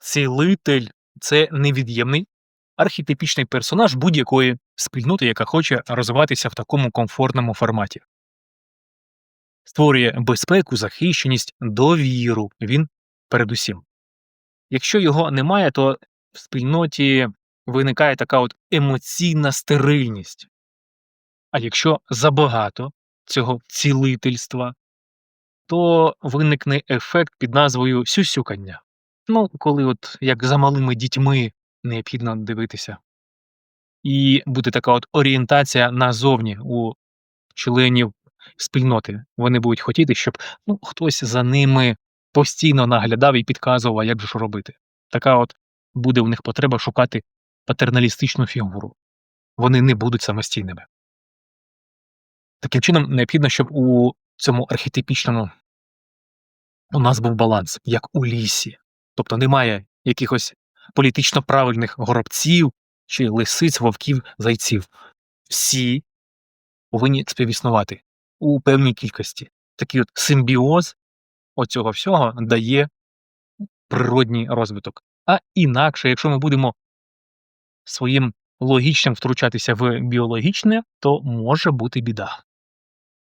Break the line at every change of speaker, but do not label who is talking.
Цілитель це невід'ємний архетипічний персонаж будь-якої спільноти, яка хоче розвиватися в такому комфортному форматі. Створює безпеку, захищеність, довіру. Він передусім. Якщо його немає, то в спільноті виникає така от емоційна стерильність. А якщо забагато цього цілительства, то виникне ефект під назвою сюсюкання. Ну, коли от як за малими дітьми необхідно дивитися. І буде така от орієнтація назовні у членів спільноти. Вони будуть хотіти, щоб ну, хтось за ними постійно наглядав і підказував, як же ж робити. Така от буде у них потреба шукати патерналістичну фігуру. Вони не будуть самостійними. Таким чином, необхідно, щоб у цьому архетипічному у нас був баланс, як у лісі. Тобто немає якихось політично правильних горобців чи лисиць, вовків, зайців. Всі повинні співіснувати у певній кількості. Такий от симбіоз оцього всього дає природній розвиток. А інакше, якщо ми будемо своїм логічним втручатися в біологічне, то може бути біда.